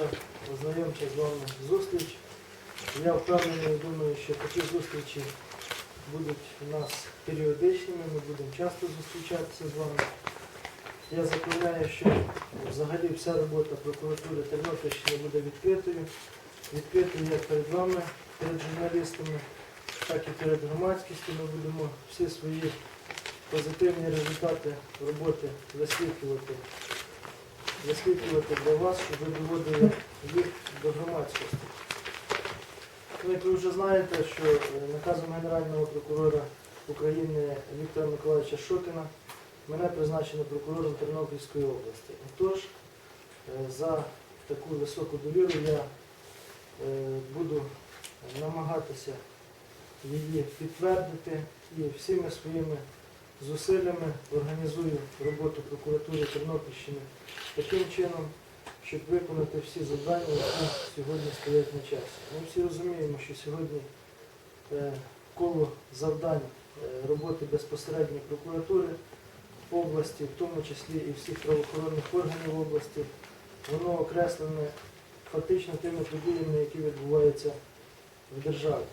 така ознайомча з вами зустріч. Я впевнений, думаю, що такі зустрічі будуть у нас періодичними, ми будемо часто зустрічатися з вами. Я запевняю, що взагалі вся робота прокуратури Тернопільщини буде відкритою. Відкритою як перед вами, перед журналістами, так і перед громадськістю. Ми будемо всі свої позитивні результати роботи висвітлювати, висвітлювати для вас, щоб ви доводили їх до громадськості. Ну, як ви вже знаєте, що е, наказом Генерального прокурора України Віктора Миколаївича Шокіна мене призначено прокурором Тернопільської області. Отож, е, за таку високу довіру я е, буду намагатися її підтвердити і всіми своїми зусиллями організую роботу прокуратури Тернопільщини таким чином, щоб виконати всі завдання, які сьогодні стоять на часі. Ми всі розуміємо, що сьогодні е, коло завдань е, роботи безпосередньо прокуратури області, в тому числі і всіх правоохоронних органів області, воно окреслене фактично тими подіями, які відбуваються в державі.